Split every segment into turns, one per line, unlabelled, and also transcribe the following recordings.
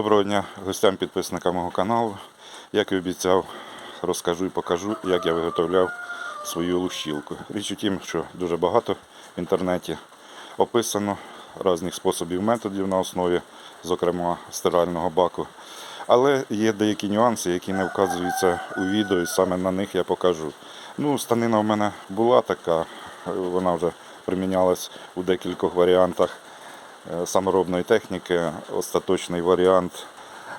Доброго дня гостям підписникам мого каналу. Як і обіцяв, розкажу і покажу, як я виготовляв свою лущілку. Річ у тім, що дуже багато в інтернеті описано різних способів методів на основі, зокрема стирального баку. Але є деякі нюанси, які не вказуються у відео, і саме на них я покажу. Ну, станина в мене була така, вона вже примінялась у декількох варіантах саморобної техніки. Остаточний варіант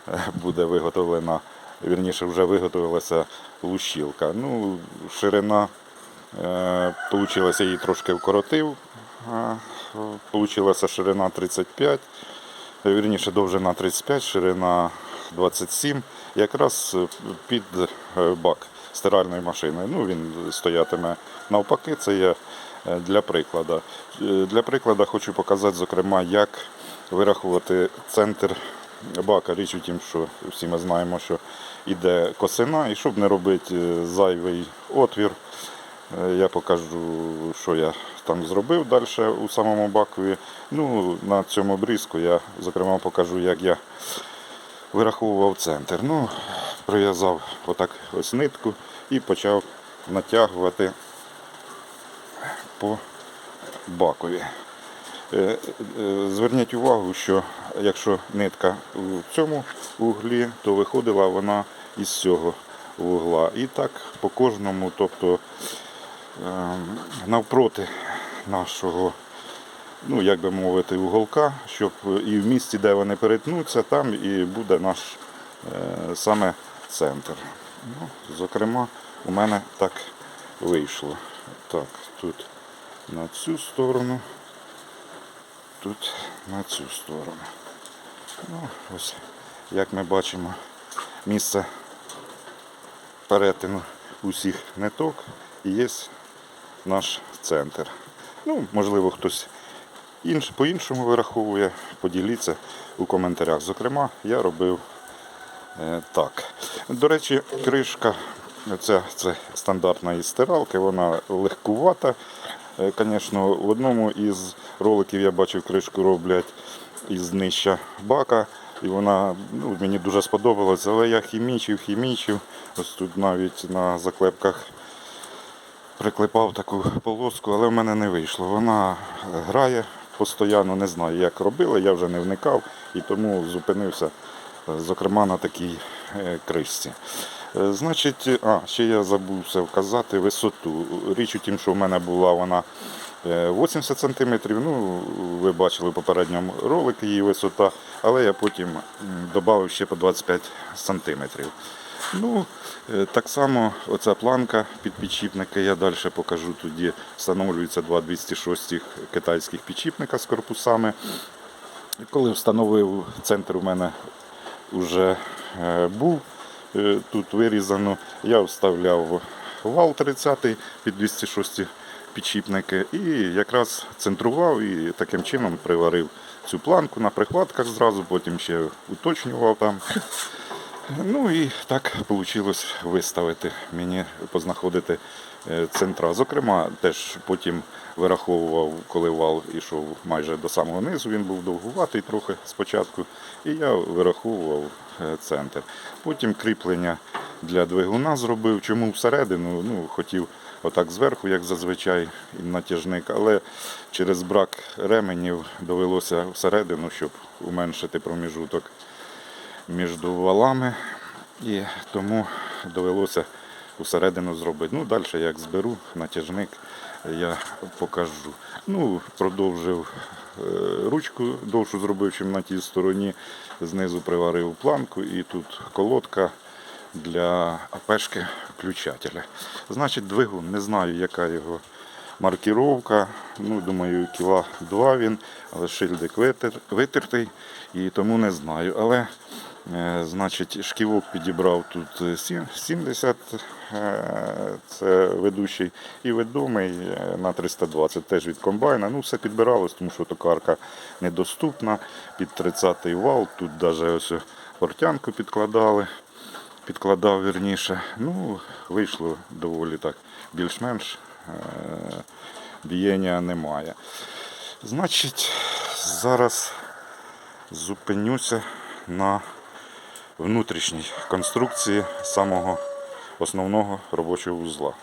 е, буде виготовлена, вірніше вже виготовилася лущілка. Ну, ширина е, її трошки вкоротив. е, Получилася ширина 35, е, вірніше довжина 35, ширина 27, якраз е, під е, бак стиральної машини. Ну, він стоятиме навпаки, це є е, для прикладу. Е, Для прикладу хочу показати, зокрема, як вирахувати центр бака. Річ у тім, що всі ми знаємо, що йде косина, і щоб не робити е, зайвий отвір, е, я покажу, що я там зробив далі у самому бакові. Ну, на цьому брізку я, зокрема, покажу, як я вираховував центр. Ну, прив'язав отак ось нитку і почав натягувати по бакові. Е, е, Зверніть увагу, що якщо нитка у цьому вуглі, то виходила вона із цього вугла. І так по кожному, тобто е, навпроти нашого, ну як би мовити, уголка, щоб і в місці, де вони перетнуться, там і буде наш е, саме центр. Ну, зокрема, у мене так вийшло. Так, тут на цю сторону, тут на цю сторону. Ну, ось, як ми бачимо, місце перетину усіх ниток і є наш центр. Ну, можливо, хтось інш, по-іншому вираховує, поділіться у коментарях. Зокрема, я робив е, так. До речі, кришка, це, це стандартна із стиралки, вона легкувата. Е, Звісно, в одному із роликів я бачив, кришку роблять із днища бака. І вона ну, мені дуже сподобалась, але я хімічив, хімічив. Ось тут навіть на заклепках приклепав таку полоску, але в мене не вийшло. Вона грає постійно, не знаю, як робили, я вже не вникав і тому зупинився, е, зокрема, на такій е, кришці. Е, Значить, а, ще я забувся вказати висоту. Річ у тім, що в мене була вона е, 80 см, ну, ви бачили в попередньому ролику її висота, але я потім додав ще по 25 см. Ну, е, так само оця планка під підчіпники, я далі покажу тоді. Встановлюються два 206 китайських підчіпника з корпусами. Коли встановив центр у мене вже е, був е, тут вирізано, я вставляв вал 30 під 206 підчіпники і якраз центрував і таким чином приварив цю планку на прихватках зразу, потім ще уточнював там. Ну і так вийшло виставити мені, познаходити е, центра. Зокрема, теж потім вираховував, коли вал йшов майже до самого низу, він був довгуватий трохи спочатку, і я вираховував е, центр. Потім кріплення для двигуна зробив. Чому всередину? Ну, хотів отак зверху, як зазвичай, натяжник, але через брак ременів довелося всередину, щоб уменшити проміжуток між валами, і тому довелося усередину зробити. Ну, далі як зберу натяжник, я покажу. Ну, продовжив е, ручку довшу зробив, чим на тій стороні. Знизу приварив планку і тут колодка для пешки включателя. Значить, двигун, не знаю, яка його маркіровка. Ну, думаю, кіла два він, але шильдик витер, витертий і тому не знаю. Але значить, шківок підібрав тут е, 70, е, це ведучий, і ведомий е, на 320 теж від комбайна. Ну, все підбиралось, тому що токарка недоступна. Під 30-й вал, тут навіть портянку підкладали підкладав вірніше. Ну, вийшло доволі так більш-менш. е, Бієння немає. Значить, зараз зупинюся на внутрішній конструкції самого основного робочого вузла.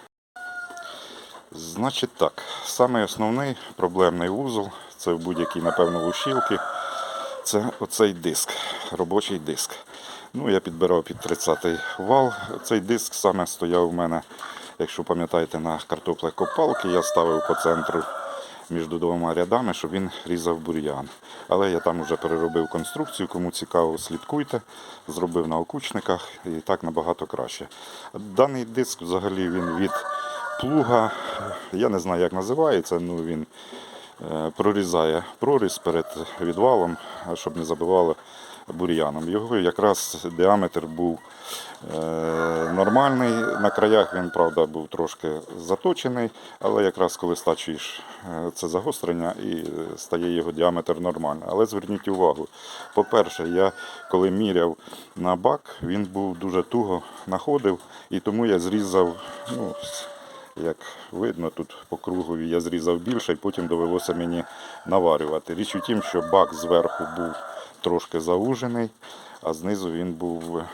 Значить так, самий основний проблемний вузол це в будь-якій, напевно, лущілки. Це оцей диск, робочий диск. Ну, я підбирав під 30-й вал. Цей диск саме стояв у мене, якщо пам'ятаєте, на картоплекопалки. Я ставив по центру між двома рядами, щоб він різав бур'ян. Але я там вже переробив конструкцію, кому цікаво, слідкуйте. Зробив на окучниках і так набагато краще. Даний диск взагалі він від плуга, я не знаю, як називається, ну він е, прорізає проріз перед відвалом, щоб не забивало бур'яном. Його якраз діаметр був е, нормальний. На краях він, правда, був трошки заточений, але якраз коли стачуєш е, це загострення і стає його діаметр нормальний. Але зверніть увагу, по-перше, я коли міряв на бак, він був дуже туго находив, і тому я зрізав. Ну, як видно, тут по кругові я зрізав більше і потім довелося мені наварювати. Річ у тім, що бак зверху був трошки заужений, а знизу він був е,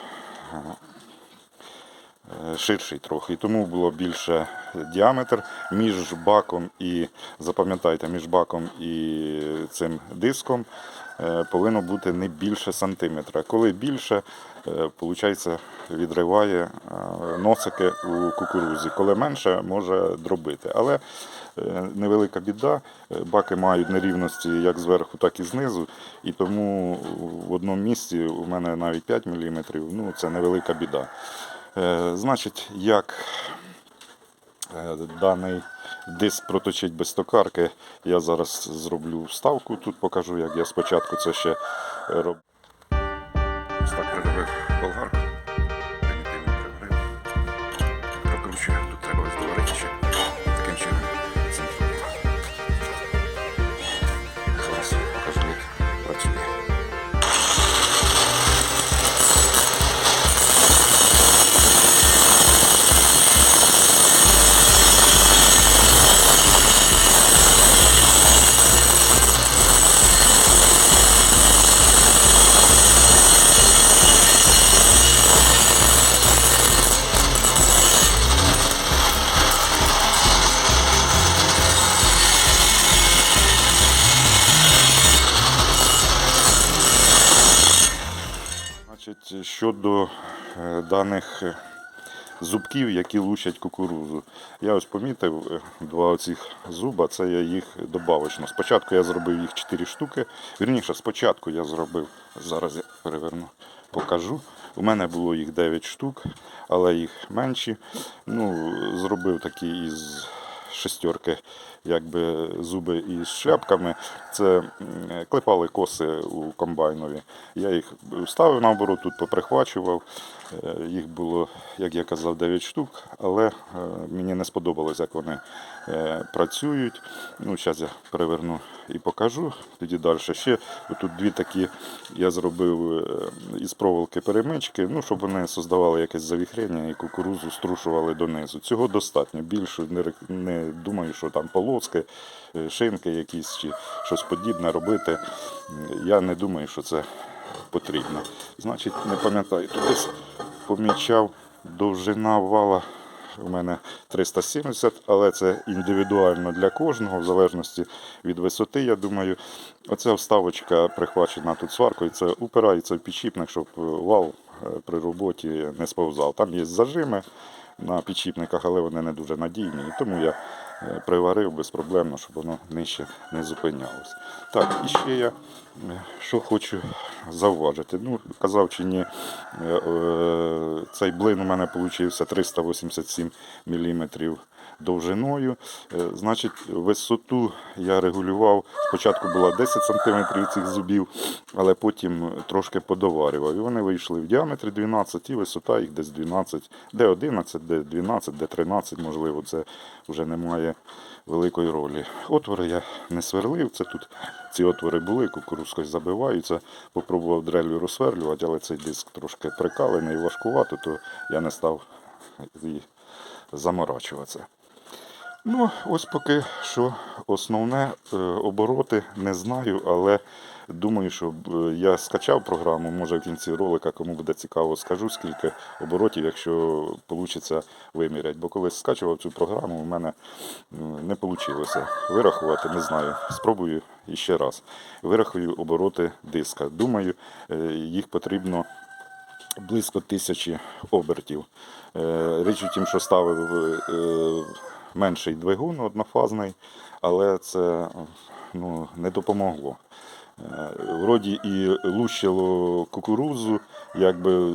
е, ширший трохи. І тому було більше діаметр між баком і, запам'ятайте, між баком і цим диском повинно бути не більше сантиметра. Коли більше, виходить, відриває е, носики у кукурузі. Коли менше, може дробити. Але е, невелика біда, е, баки мають нерівності як зверху, так і знизу. І тому в одному місці у мене навіть 5 мм, ну це невелика біда. Е, Значить, як е, даний диск проточить без токарки, я зараз зроблю вставку, тут покажу, як я спочатку це ще робив. Щодо е, даних е, зубків, які лучать кукурузу. Я ось помітив е, два оцих зуба, це я їх добавочно. Спочатку я зробив їх 4 штуки. Вірніше, спочатку я зробив, зараз я переверну, покажу. У мене було їх 9 штук, але їх менші. Ну, зробив такі із шестерки, якби зуби із шляпками. Це клепали коси у комбайнові. Я їх ставив наоборот, тут поприхвачував. Е, Їх було, як я казав, 9 штук, але е, мені не сподобалось, як вони е, працюють. Ну, зараз я переверну і покажу. Тоді далі ще тут дві такі я зробив із проволоки перемички, ну, щоб вони создавали якесь завіхрення і кукурузу струшували донизу. Цього достатньо. Більше не, думаю, що там полоски, шинки якісь чи щось подібне робити. Я не думаю, що це потрібно. Значить, не пам'ятаю, десь помічав довжина вала у мене 370, але це індивідуально для кожного, в залежності від висоти, я думаю. Оця вставочка прихвачена тут сваркою, це упирається в підшипник, щоб вал е, при роботі не сповзав. Там є зажими на підшипниках, але вони не дуже надійні. Тому я приварив безпроблемно, щоб воно нижче не зупинялось. Так, і ще я е, що хочу зауважити. Ну, казав чи ні, е, е, цей блин у мене вийшов 387 мм довжиною. Е, Значить, висоту я регулював. Спочатку було 10 см цих зубів, але потім трошки подоварював. І вони вийшли в діаметрі 12 і висота їх десь 12, де 11, де 12, де 13, можливо, це вже не має великої ролі. Отвори я не сверлив, це тут ці отвори були, кукурузкою забиваються. Попробував дрелью розсверлювати, але цей диск трошки прикалений, важкувато, то я не став і заморачуватися. Ну, ось поки що основне е, обороти не знаю, але думаю, що е, я скачав програму, може в кінці ролика, кому буде цікаво, скажу, скільки оборотів, якщо вийде виміряти. Бо коли скачував цю програму, у мене не вийшло вирахувати, не знаю. Спробую іще раз. Вирахую обороти диска. Думаю, е, їх потрібно близько тисячі обертів. Річ у тім, що ставив менший двигун однофазний, але це ну, не допомогло. Е, Вроді і лущило кукурудзу, якби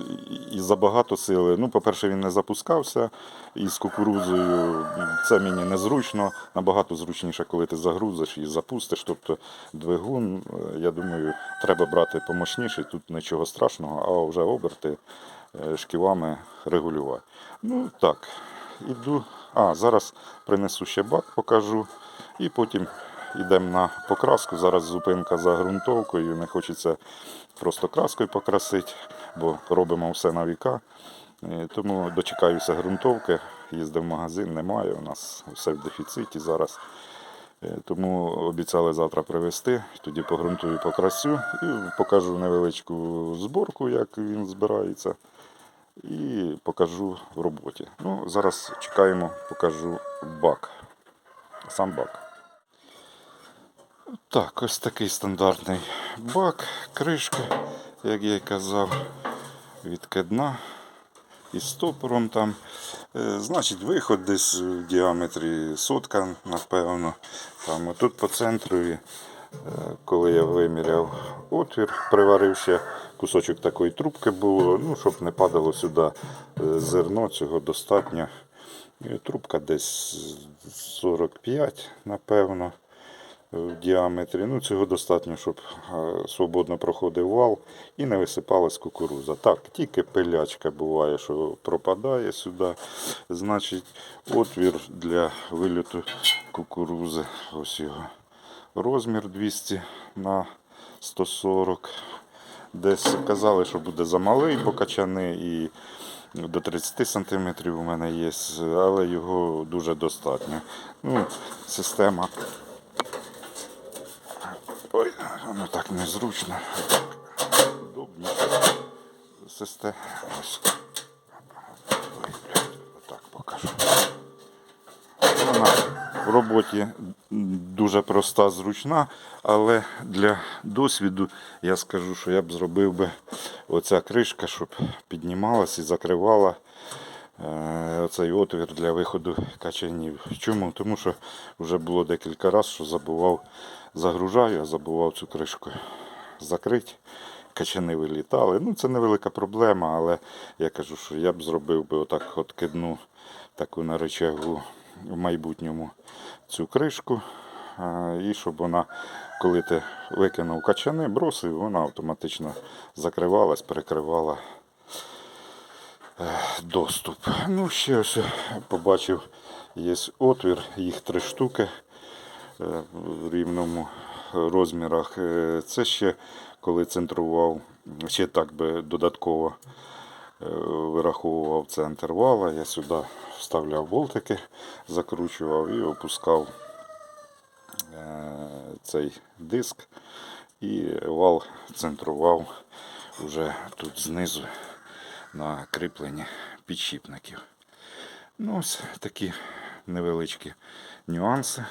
і забагато сили. Ну, по-перше, він не запускався із кукурудзою. Це мені незручно. Набагато зручніше, коли ти загрузиш і запустиш. Тобто двигун, е, я думаю, треба брати помощніший, тут нічого страшного, а вже оберти е, шківами регулювати. Ну так, іду. А, зараз принесу ще бак, покажу. І потім йдемо на покраску. Зараз зупинка за ґрунтовкою. Не хочеться просто краскою покрасити, бо робимо все на віка. Е, Тому дочекаюся ґрунтовки. Їздив в магазин, немає. У нас все в дефіциті зараз. Е, Тому обіцяли завтра привезти, тоді погрунтую покрасю і покажу невеличку зборку, як він збирається. І покажу в роботі. Ну, зараз чекаємо, покажу бак. Сам бак. Так, ось такий стандартний бак, кришка, як я й казав, відкидна із стопором там. Е, Значить, виход десь в діаметрі сотка, напевно. Там тут по центрові, е, коли я виміряв отвір, приварив ще кусочок такої трубки було, ну, щоб не падало сюди е, зерно, цього достатньо. І трубка десь 45, напевно в діаметрі. Ну, цього достатньо, щоб е, свободно проходив вал і не висипалась кукуруза. Так, тільки пилячка буває, що пропадає сюди. Значить, отвір для вильоту кукурузи. Ось його розмір 200 на 140. Десь казали, що буде замалий покачаний і до 30 см у мене є, але його дуже достатньо. Ну, система Ой, воно так незручно. Удобніше. Система. Ось. Ой, блядь, Отак покажу. Вона в роботі дуже проста, зручна, але для досвіду я скажу, що я б зробив би оця кришка, щоб піднімалась і закривала е, оцей отвір для виходу качанів. Чому? Тому що вже було декілька разів, що забував, загружаю, а забував цю кришку закрити. Качани вилітали. Ну, це невелика проблема, але я кажу, що я б зробив би отак от кидну таку на речагу в майбутньому цю кришку. І щоб вона, коли ти викинув качани, бросив, вона автоматично закривалась, перекривала е, доступ. Ну, ще ось побачив, є отвір, їх три штуки е, в рівному розмірах. Е, Це ще коли центрував, ще так би додатково вираховував центр вала. Я сюди вставляв болтики, закручував і опускав цей диск. І вал центрував вже тут знизу на кріпленні підшипників. Ну, ось такі невеличкі нюанси.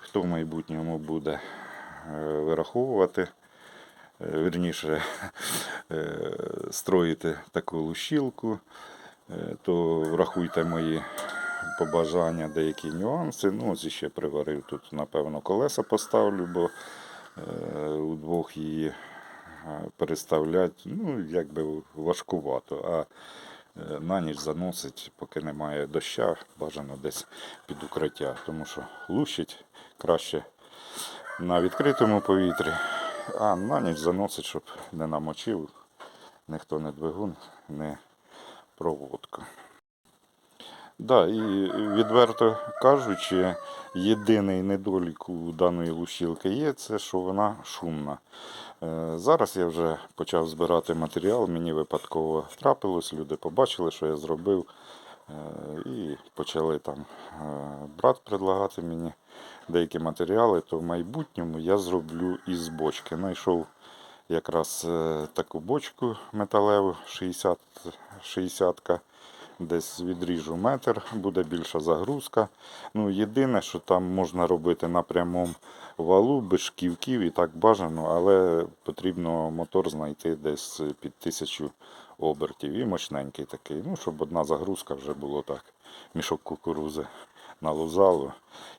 Хто в майбутньому буде е, вираховувати, е, вірніше е, строїти таку лущілку, е, то врахуйте мої побажання, деякі нюанси. Ну, ось ще приварив тут, напевно, колеса поставлю, бо е, удвох її е, переставляти, ну, якби важкувато. А е, на ніч заносить, поки немає доща, бажано десь під укриття, тому що лущить краще на відкритому повітрі, а на ніч заносить, щоб не намочив ніхто не двигун, не проводка. Да, і відверто кажучи, єдиний недолік у даної лущілки є, це що вона шумна. Е, Зараз я вже почав збирати матеріал, мені випадково трапилось, люди побачили, що я зробив. Е, І почали там е, брат предлагати мені деякі матеріали, то в майбутньому я зроблю із бочки. Знайшов якраз таку бочку металеву 60, 60 десь відріжу метр, буде більша загрузка. Ну, єдине, що там можна робити на прямому валу, без шківків і так бажано, але потрібно мотор знайти десь під тисячу обертів і мощненький такий. Ну, щоб одна загрузка вже було так. Мішок кукурузи налузало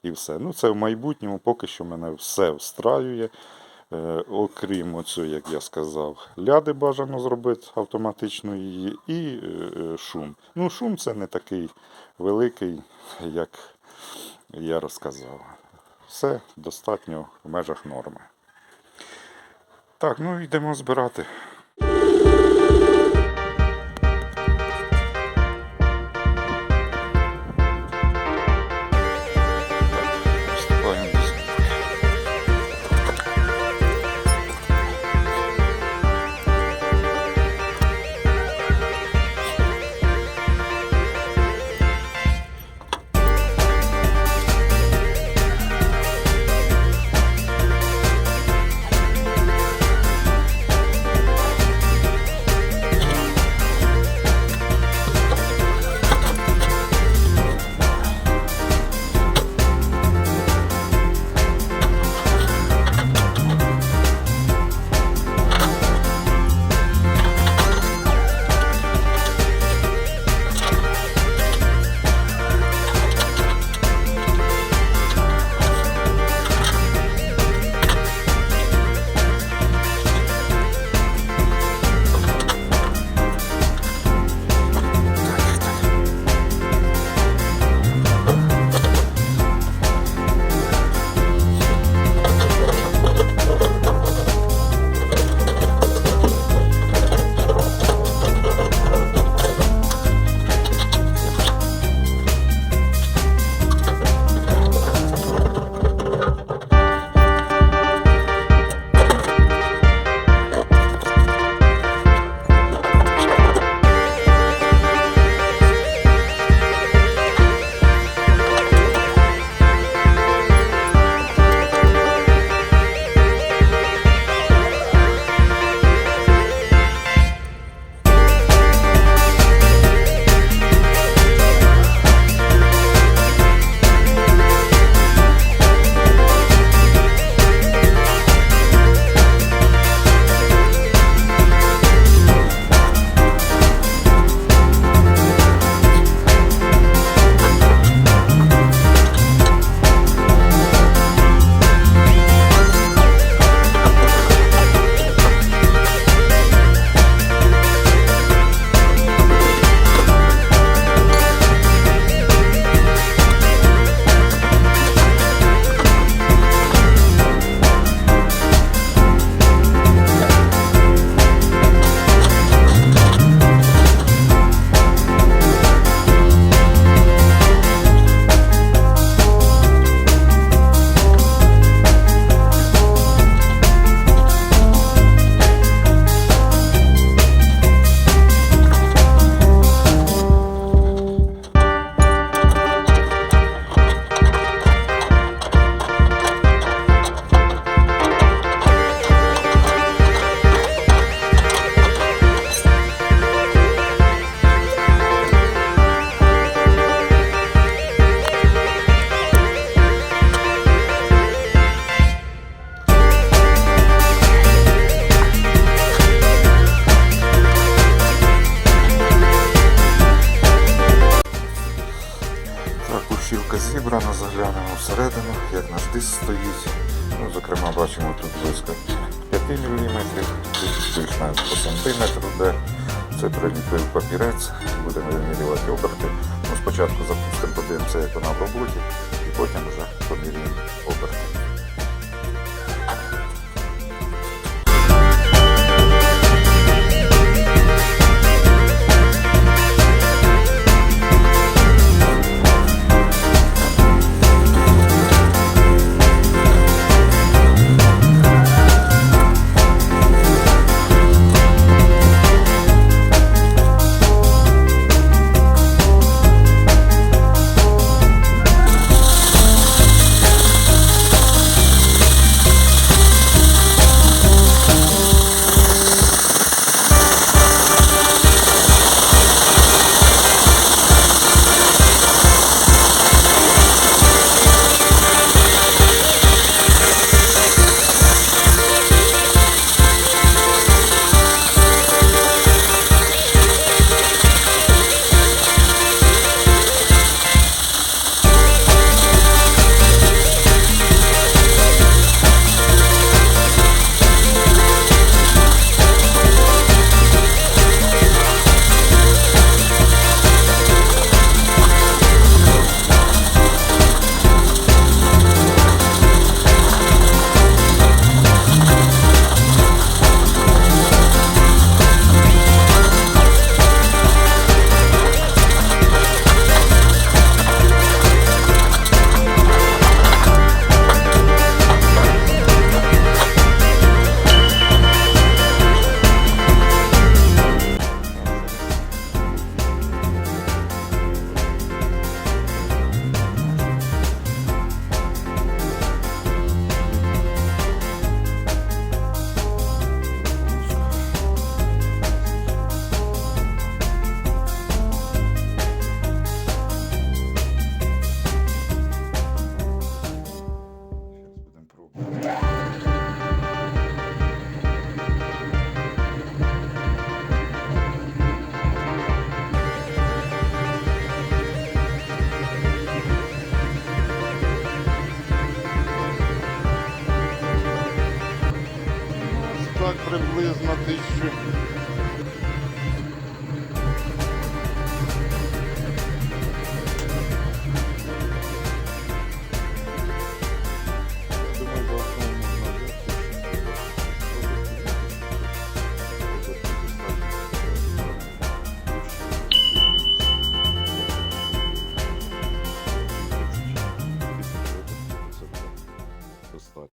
і все. Ну, це в майбутньому поки що мене все встраює. Е, окрім оцю, як я сказав, ляди бажано зробити автоматично її і е, е, шум. Ну, шум це не такий великий, як я розказав. Все достатньо в межах норми. Так, ну йдемо збирати. Потім вже поміряємо оберти. приблизно тисячу